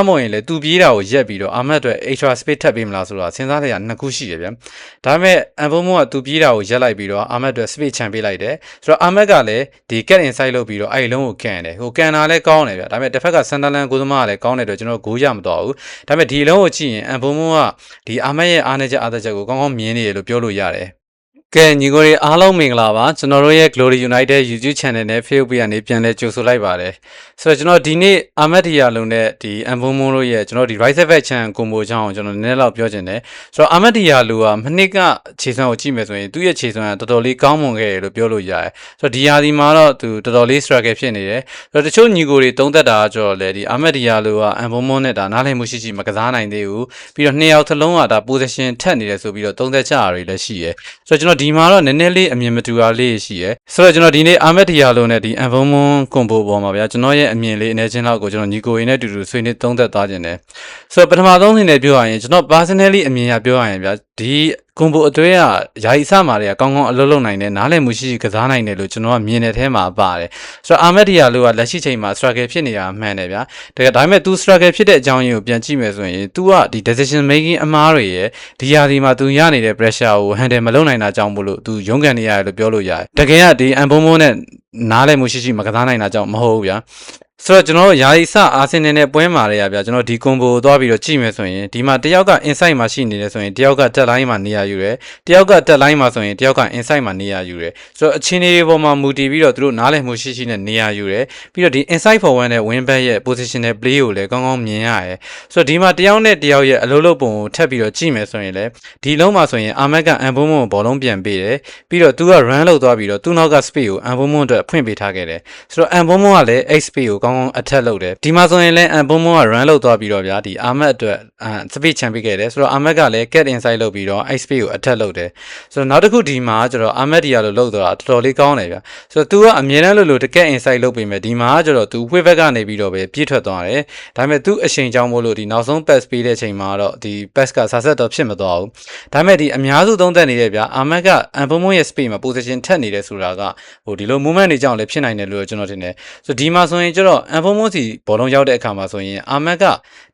အမောရင်လေသူပြေးတာကိုရက်ပြီးတော့အာမတ်အတွက် extra space ထပ်ပေးမလားဆိုတော့စဉ်းစားလိုက်ရနှစ်ခုရှိတယ်ဗျာဒါပေမဲ့အန်ဖုံမိုးကသူပြေးတာကိုရက်လိုက်ပြီးတော့အာမတ်အတွက် space ချန်ပေးလိုက်တယ်ဆိုတော့အာမတ်ကလည်းဒီ get inside လုပ်ပြီးတော့အဲ့ဒီလုံးကိုကန်တယ်ဟိုကန်တာလည်းကောင်းတယ်ဗျာဒါပေမဲ့တစ်ဖက်ကဆန်ဒါလန်ကိုသမားကလည်းကောင်းတယ်တော့ကျွန်တော်ဂိုးရမတော့ဘူးဒါပေမဲ့ဒီလုံးကိုကြည့်ရင်အန်ဖုံမိုးကဒီအာမတ်ရဲ့အားနည်းချက်အားသက်ချက်ကိုကောင်းကောင်းမြင်နေတယ်လို့ပြောလို့ရတယ် ကဲညီကိုတွေအားလုံးမင်္ဂလာပါကျွန်တော်တို့ရဲ့ Glory United YouTube Channel နဲ့ Facebook ကနေပြန်လဲကြိုဆိုလိုက်ပါတယ်ဆိုတော့ကျွန်တော်ဒီနေ့အာမတ်ဒီယာလုံးနဲ့ဒီအန်ဘုံမုံတို့ရဲ့ကျွန်တော်ဒီ Right Side Back Channel ကွန်ဘိုချောင်းကိုကျွန်တော်နည်းနည်းလောက်ပြောချင်တယ်ဆိုတော့အာမတ်ဒီယာလူကမနှစ်ကခြေစွမ်းကိုကြည့်မယ်ဆိုရင်သူ့ရဲ့ခြေစွမ်းကတော်တော်လေးကောင်းမွန်ခဲ့တယ်လို့ပြောလို့ရတယ်ဆိုတော့ဒီယာဒီမှာတော့သူတော်တော်လေး struggle ဖြစ်နေတယ်ဆိုတော့တချို့ညီကိုတွေတုံးသက်တာကကြော်လေဒီအာမတ်ဒီယာလူကအန်ဘုံမုံနဲ့ဒါနားလည်မှုရှိရှိမကစားနိုင်သေးဘူးပြီးတော့နှစ်ယောက်သလုံးကဒါ position ထက်နေတယ်ဆိုပြီးတော့တုံးသက်ကြတာတွေလည်းရှိရယ်ဆိုတော့ကျွန်တော်ဒီမှာတော့နည်းနည်းလေးအမြင်မတူတာလေးရှိရယ်ဆိုတော့ကျွန်တော်ဒီနေ့အာမတ်ဒီယာလူနဲ့ဒီအန်ဘုံမုံကွန်ဘိုပေါ်မှာဗျာကျွန်တော်ရဲ့အမြင်လေးအနေချင်းလောက်ကိုကျွန်တော်ညီကိုရင်းနဲ့အတူတူဆွေးနွေးသုံးသပ်သွားခြင်းတယ်ဆိုတော့ပထမဆုံးအနေနဲ့ပြောရရင်ကျွန်တော် personally အမြင်ရပြောရရင်ဗျာ ဒီကွန်ဘိုအသွဲကယာယီစမာတွေကကောင်းကောင်းအလုပ်လုပ်နိုင်တယ်နားလည်မှုရှိရှိကစားနိုင်တယ်လို့ကျွန်တော်ကမြင်တဲ့ထဲမှာပါတယ်ဆိုတော့အာမက်ဒီယာလို့ကလက်ရှိချိန်မှာ struggle ဖြစ်နေတာအမှန်တယ်ဗျာတကယ်ဒါပေမဲ့ तू struggle ဖြစ်တဲ့အကြောင်းရင်းကိုပြန်ကြည့်မယ်ဆိုရင် तू ကဒီ decision making အမားတွေရဲ့ဒီယာဒီမှာ तू ရနေတဲ့ pressure ကို handle မလုပ်နိုင်တာကြောင့်မို့လို့ तू ရုန်းကန်နေရတယ်လို့ပြောလို့ရတယ်တကယ်ကဒီအန်ဘုံဘုံနဲ့နားလည်မှုရှိရှိမကစားနိုင်တာကြောင့်မဟုတ်ဘူးဗျာ ဆိုတော့ကျွန်တော်ယာယီစအာဆင်နယ်နဲ့ပွဲမှာရရဗျာကျွန်တော်ဒီကွန်ဘိုကိုသွားပြီးတော့ကြည့်မယ်ဆိုရင်ဒီမှာတယောက်က inside မှာရှိနေတယ်ဆိုရင်တယောက်ကတက်လိုင်းမှာနေရာယူတယ်တယောက်ကတက်လိုင်းမှာဆိုရင်တယောက်က inside မှာနေရာယူတယ်ဆိုတော့အချင်းလေးပေါ်မှာမူတည်ပြီးတော့သူတို့နားလည်မှုရှိရှိနဲ့နေရာယူတယ်ပြီးတော့ဒီ inside forward နဲ့ win back ရဲ့ positional play ကိုလည်းကောင်းကောင်းမြင်ရတယ်ဆိုတော့ဒီမှာတယောက်နဲ့တယောက်ရဲ့အလုံးလုံးပုံကိုထပ်ပြီးတော့ကြည့်မယ်ဆိုရင်လည်းဒီလုံးမှာဆိုရင်အာမက်ကအန်ဘုံဘုံကိုဘောလုံးပြန်ပေးတယ်ပြီးတော့သူက run လုပ်သွားပြီးတော့သူ့နောက်က speed ကိုအန်ဘုံဘုံအတွက်ဖွင့်ပေးထားခဲ့တယ်ဆိုတော့အန်ဘုံဘုံကလည်း XP ကိုကောင်းကောင်း attack လုပ်တယ်ဒီမှာဆိုရင်လည်းအန်ဘုံဘုံက run လုပ်သွားပြီးတော့ဗျာဒီအာမက်အတွက်အန် speed ချန်ပေးခဲ့တယ်ဆိုတော့အာမက်ကလည်း get inside လုပ်ပြီးတော့ XP ကို attack လုပ်တယ်ဆိုတော့နောက်တစ်ခုဒီမှာကျတော့အာမက်ဒီယာလို့လုပ်တော့တော်တော်လေးကောင်းတယ်ဗျာဆိုတော့ तू ကအမြဲတမ်းလို့လို့ get inside လုပ်ပေးမယ်ဒီမှာကျတော့ तू ဝှေ့ဘက်ကနေပြီးတော့ပဲပြည့်ထွက်သွားတယ်ဒါပေမဲ့ तू အချိန်ကြောင်းမို့လို့ဒီနောက်ဆုံး pass ပေးတဲ့အချိန်မှာတော့ဒီ pass ကဆာဆက်တော့ဖြစ်မသွားဘူးဒါပေမဲ့ဒီအများစုသုံးသက်နေတဲ့ဗျာအာမက်ကအန်ဘုံဘုံရဲ့ speed မှာ position ထက်နေတယ်ဆိုတာကဟိုဒီလို movement တွေကြောင့်လည်းဖြစ်နိုင်တယ်လို့ကျွန်တော်ထင်တယ်ဆိုတော့ဒီမှာဆိုရင်ကျတော့ အန်ဘုံဘုံစီဘောလုံးရောက်တဲ့အခါမှာဆိုရင်အာမက်က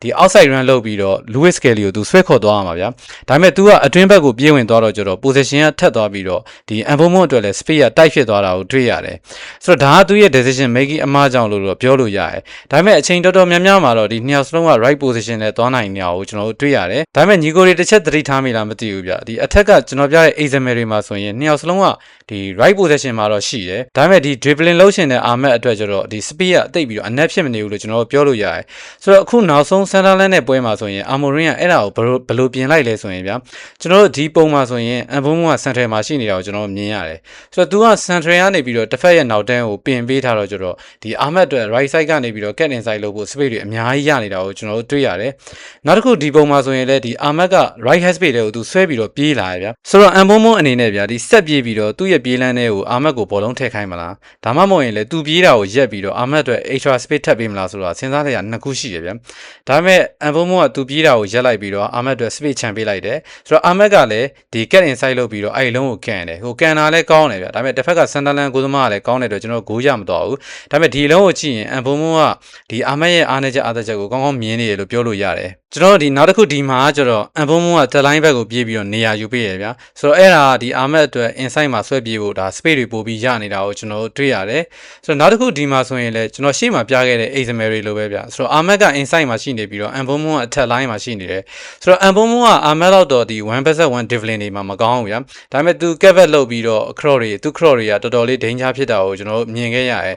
ဒီ outside run လုပ်ပြီးတော့ Lewis Kelly ကို तू ဆွဲခေါ်သွားရမှာဗျာဒါပေမဲ့ तू ကအတွင်းဘက်ကိုပြေးဝင်သွားတော့ကျတော့ position ကထက်သွားပြီးတော့ဒီအန်ဘုံဘုံအတွက်လည်း speed ကတိုက်ဖြစ်သွားတာကိုတွေ့ရတယ်ဆိုတော့ဒါကသူ့ရဲ့ decision making အမှားကြောင့်လို့တော့ပြောလို့ရတယ်ဒါပေမဲ့အချိန်တော်တော်များများမှာတော့ဒီနှစ်ယောက်စလုံးက right position နဲ့သွားနိုင်နေတာကိုကျွန်တော်တို့တွေ့ရတယ်ဒါပေမဲ့ညီကိုတွေတစ်ချက်သတိထားမိလားမသိဘူးဗျဒီ attack ကကျွန်တော်ပြတဲ့ example တွေမှာဆိုရင်နှစ်ယောက်စလုံးက ဒီ right position မှာတော့ရှိတယ်ဒါပေမဲ့ဒီ dribbling လုပ်ရှင်တဲ့ armet အတွက်ကျတော့ဒီ speed ကတိတ်ပြီးတော့အနက်ဖြစ်မနေဘူးလို့ကျွန်တော်တို့ပြောလို့ရတယ်ဆိုတော့အခုနောက်ဆုံး Sunderland နဲ့ပွဲမှာဆိုရင် Amorim ကအဲ့ဒါကိုဘယ်လိုဘယ်လိုပြင်လိုက်လဲဆိုရင်ဗျာကျွန်တော်တို့ဒီပုံမှာဆိုရင်အဘုံဘုံက center မှာရှိနေတာကိုကျွန်တော်မြင်ရတယ်ဆိုတော့ तू က center ကနေပြီးတော့တစ်ဖက်ရဲ့နောက်တန်းကိုပြင်ပေးထားတော့ကျတော့ဒီ armet အတွက် right side ကနေပြီးတော့ get inside လုပ်ဖို့ space တွေအများကြီးရနေတာကိုကျွန်တော်တို့တွေ့ရတယ်နောက်တစ်ခုဒီပုံမှာဆိုရင်လည်းဒီ armet က right hand space တွေကို तू ဆွဲပြီးတော့ပြေးလာရဗျာဆိုတော့အဘုံဘုံအနေနဲ့ဗျာဒီဆက်ပြေးပြီးတော့သူ့ရဲ့ပြေးလန်းတဲ့ကို armet ကိုဘောလုံးထည့်ခိုင်းမလားဒါမှမဟုတ်ရင်လည်း तू ပြေးတာကိုရက်ပြီးတော့ armet အတွက် extra space ထပ်ပေးမလားဆိုတော့စဉ်းစားလိုက်ရနှစ်ခုရှိတယ်ဗျာဒါပေမဲ့အဘုံဘုံက तू ပြေးတာကိုရက်လိုက်ပြီးတော့ armet အတွက် space ချန်ပေးလိုက်တယ်ဆိုတော့ armet ကလည်းဒီ get inside လုပ်ပြီးတော့အဲ့ဒီလုံးကိုကန်တယ်ဟိုကန်တာလည်းကောင်းတယ်ဗျာဒါပေမဲ့တစ်ဖက်က Sunderland ကိုသမားကလည်းကောင်းတယ်တော့ကျွန်တော်ဂိုးရမတော့ဘူးဒါပေမဲ့ဒီလုံးကိုကြည့်ရင်အဘုံဘုံကဒီ armet ရဲ့အားနည်းချက်အားသက်ချက်ကိုကောင်းကောင်းမြင်နေတယ်လို့ပြောလို့ရတယ်ကျွန်တော်ဒီနောက်တစ်ခုဒီမှာကျတော့အဘုံဘုံက deadline ဘက်ကိုပြေးပြီးတော့နေရာယူပေးရဗျာဆိုတော့အဲ့ဒါဒီ armet အတွက် inside မှာဆွဲပြေးဖို့ဒါ space တွေပို့ပြီးရနေတာကိုကျွန်တော်တို့တွေ့ရတယ်ဆိုတော့နောက်တစ်ခုဒီမှာဆိုရင်လည်းကျွန်တော်ရှေ့မှာပြခဲ့တဲ့ example တွေလိုပဲဗျာဆိုတော့ armet က inside မှာရှိနေပြီးတော့အဘုံဘုံက attack line မှာရှိနေတယ်ဆိုတော့အဘုံဘုံက armet တော့တော့ဒီ1 versus 1 devlin တွေမှာမကောင်းဘူးဗျာဒါပေမဲ့ तू cavet လုပ်ပြီးတော့ cross တွေ तू cross တွေကတော်တော်လေး danger ဖြစ်တာကိုကျွန်တော်တို့မြင်ခဲ့ရတယ်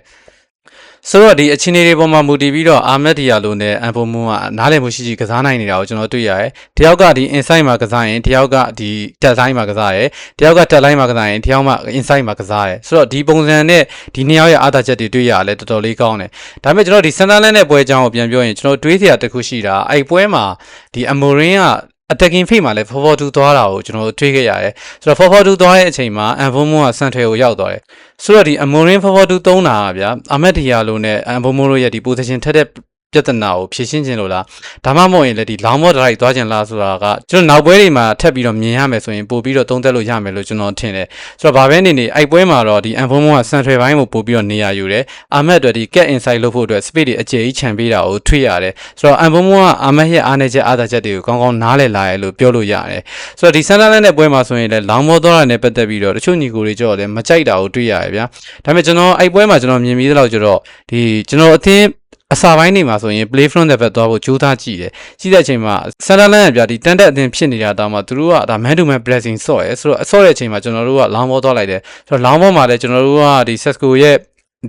ဆိုတော့ဒီအချင်းတွေပေါ်မှာမူတည်ပြီးတော့အာမက်ဒီယာလိုနဲ့အန်ဖိုမွန်ကနားလည်မှုရှိရှိကစားနိုင်နေတာကိုကျွန်တော်တွေ့ရတယ်။တယောက်ကဒီ inside မှာကစားရင်တယောက်ကဒီ tet line မှာကစားတယ်။တယောက်က tet line မှာကစားရင်တယောက်က inside မှာကစားတယ်။ဆိုတော့ဒီပုံစံနဲ့ဒီနှစ်ယောက်ရဲ့အားသာချက်တွေတွေ့ရလဲတော်တော်လေးကောင်းတယ်။ဒါပေမဲ့ကျွန်တော်ဒီ Sunderland နဲ့ပွဲအကြောင်းကိုပြန်ပြောရင်ကျွန်တော်တွေးစရာတစ်ခုရှိတာအဲ့ပွဲမှာဒီ Amorim က attacking phase မှာလည်း442သွားတာကိုကျွန်တော်တို့တွေးခဲ့ရတယ်ဆိုတော့442သွားတဲ့အချိန်မှာ Anvomo က center ကိုရောက်သွားတယ်ဆိုတော့ဒီ Amorim 442သုံးတာကဗျာ Ahmed Diallo နဲ့ Anvomo တို့ရဲ့ဒီ position ထက်တဲ့ ပြဿနာကိုဖြေရှင်းခြင်းလို့လားဒါမှမဟုတ်ရင်လည်းဒီလောင်းမောဒရိုက်သွားခြင်းလားဆိုတာကကျွန်တော်နောက်ပွဲတွေမှာထပ်ပြီးတော့မြင်ရမယ်ဆိုရင်ပို့ပြီးတော့သုံးသပ်လို့ရမယ်လို့ကျွန်တော်ထင်တယ်ဆိုတော့ဘာပဲနေနေအိုက်ပွဲမှာတော့ဒီအန်ဖုံမုံကစန်ထရယ်ဘိုင်းကိုပို့ပြီးတော့နေရာယူတယ်အာမက်အတွက်ဒီ get inside လုပ်ဖို့အတွက် speed တွေအကျယ်ကြီးခြံပေးတာကိုထွေရတယ်ဆိုတော့အန်ဖုံမုံကအာမက်ရဲ့အားနေချက်အားသာချက်တွေကိုကောင်းကောင်းနားလည်လာရလို့ပြောလို့ရတယ်ဆိုတော့ဒီဆန်လာလန်တဲ့ပွဲမှာဆိုရင်လည်းလောင်းမောသွားတာနဲ့ပတ်သက်ပြီးတော့တချို့ညီကိုတွေကြောက်လည်းမကြိုက်တာကိုတွေ့ရတယ်ဗျာဒါပေမဲ့ကျွန်တော်အိုက်ပွဲမှာကျွန်တော်မြင်ပြီးသလောက်ကျတော့ဒီကျွန်တော်အသင်း အစာပိုင်းနေမှာဆိုရင် play front တဲ့ဘက်သွားဖို့ကြိုးစားကြည့်တယ်။ကြည့်တဲ့အချိန်မှာဆန်လာလန်ကပြဒီတန်တက်အသင်းဖြစ်နေတာတောင်မှသူတို့ကဒါ man to man blessing ဆော့ရဲဆိုတော့အဆော့တဲ့အချိန်မှာကျွန်တော်တို့ကလောင်းဘောသွားလိုက်တယ်။ဆိုတော့လောင်းဘောမှာလည်းကျွန်တော်တို့ကဒီ Sesco ရဲ့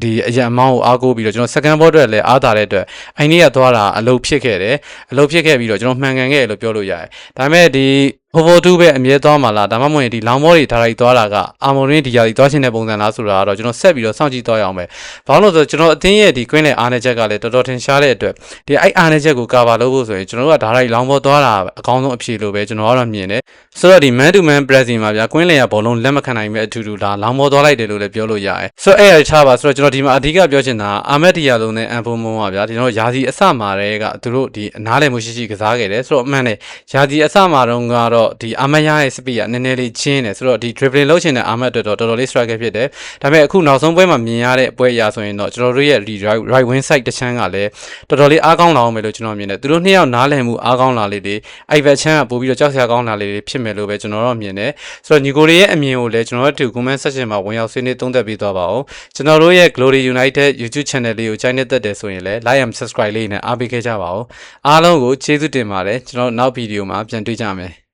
ဒီအရန်အမောင်းကိုအားကိုးပြီးတော့ကျွန်တော် second ball အတွက်လည်းအားသာတဲ့အတွက်အိုင်နီးကသွားတာအလုပ်ဖြစ်ခဲ့တယ်အလုပ်ဖြစ်ခဲ့ပြီးတော့ကျွန်တော်မှန်ကန်ခဲ့တယ်လို့ပြောလို့ရတယ်ဒါပေမဲ့ဒီ ဟိုဘိုတူပဲအမြဲသွားမှာလားဒါမှမဟုတ်ရင်ဒီလောင်ဘောတွေဒါရိုက်သွားတာကအာမော်ရင်းဒီယာဒီသွားရှင်တဲ့ပုံစံလားဆိုတာကတော့ကျွန်တော်ဆက်ပြီးတော့စောင့်ကြည့်သွားရအောင်ပဲဘာလို့လဲဆိုတော့ကျွန်တော်အတင်းရဲ့ဒီကွင်းလေအားနေချက်ကလည်းတော်တော်ထင်ရှားတဲ့အတွက်ဒီအဲ့အားနေချက်ကိုကာဗာလုပ်ဖို့ဆိုရင်ကျွန်တော်တို့ကဒါရိုက်လောင်ဘောသွားတာအကောင်းဆုံးအဖြေလို့ပဲကျွန်တော်ကတော့မြင်တယ်ဆိုတော့ဒီ man to man pressing မှာဗျာကွင်းလေကဘောလုံးလက်မခံနိုင်မဲ့အထူတူဒါလောင်ဘောသွားလိုက်တယ်လို့လည်းပြောလို့ရတယ်ဆိုတော့အဲ့အထားပါဆိုတော့ကျွန်တော်ဒီမှာအဓိကပြောချင်တာအာမက်ဒီယာလုံးနဲ့အန်ဖုံမုံပါဗျာဒီတော့ယာစီအစမှာတည်းကသူတို့ဒီအနားလည်မှုရှိရှိကစားခဲ့တယ်ဆိုတော့အမှန်တယ်ယာစီအစမှာတော့ကတော့ဒီအာမက်ရရဲ့ speed ကနည်းနည်းလေးချင်းတယ်ဆိုတော့ဒီ dribbling လုပ်ချင်တဲ့အာမက်အတွက်တော့တော်တော်လေး strike ဖြစ်တယ်ဒါပေမဲ့အခုနောက်ဆုံးပွဲမှာမြင်ရတဲ့အပွဲအရာဆိုရင်တော့ကျွန်တော်တို့ရဲ့ right right wing side တစ်ချမ်းကလည်းတော်တော်လေးအားကောင်းလာအောင်ပဲလို့ကျွန်တော်မြင်တယ်သူတို့နှစ်ယောက်နားလည်မှုအားကောင်းလာလေးတွေအိုက်ဗက်ချမ်းကပို့ပြီးတော့ကြောက်စရာကောင်းလာလေးတွေဖြစ်မယ်လို့ပဲကျွန်တော်တို့မြင်တယ်ဆိုတော့ညီကိုတွေရဲ့အမြင်ကိုလည်းကျွန်တော်တို့ comment section မှာဝင်ရောက်ဆွေးနွေးသုံးသပ်ပေးသွားပါဦးကျွန်တော်တို့ရဲ့ Glory United YouTube channel လေးကိုကြိုက်နေတတ်တယ်ဆိုရင်လည်း like and subscribe လေးနဲ့အားပေးခဲ့ကြပါဦးအားလုံးကိုကျေးဇူးတင်ပါတယ်ကျွန်တော်နောက်ဗီဒီယိုမှာပြန်တွေ့ကြမယ်